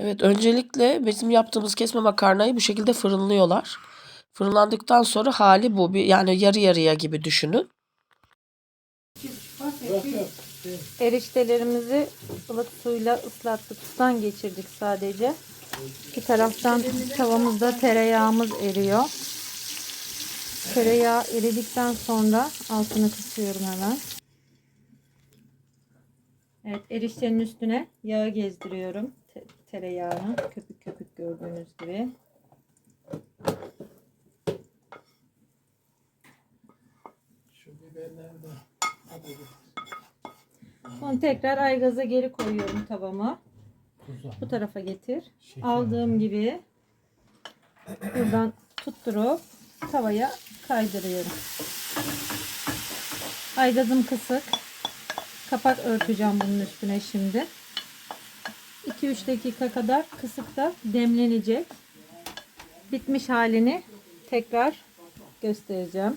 Evet, öncelikle bizim yaptığımız kesme makarnayı bu şekilde fırınlıyorlar. Fırınlandıktan sonra hali bu. Bir, yani yarı yarıya gibi düşünün. Eriştelerimizi ılık suyla ıslattık. Sudan geçirdik sadece. Bir taraftan tavamızda tereyağımız eriyor. Tereyağı eridikten sonra altını kısıyorum hemen. Evet eriştenin üstüne yağı gezdiriyorum. Te- tereyağını köpük köpük gördüğünüz gibi. Şu biberleri de hadi Sonra tekrar aygaza geri koyuyorum tavama. tuza. Bu tarafa getir. Şeker. Aldığım gibi buradan tutturup tavaya kaydırıyorum. Aygazım kısık. Kapak örteceğim bunun üstüne şimdi. 2-3 dakika kadar kısıkta demlenecek. Bitmiş halini tekrar göstereceğim.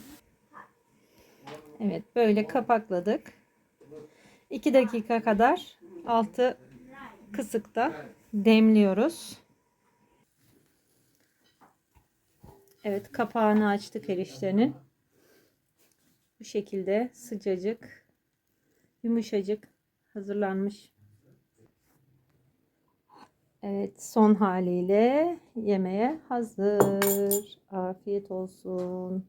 Evet böyle kapakladık. 2 dakika kadar altı kısıkta demliyoruz. Evet kapağını açtık eriştenin. Bu şekilde sıcacık, yumuşacık hazırlanmış. Evet son haliyle yemeğe hazır. Afiyet olsun.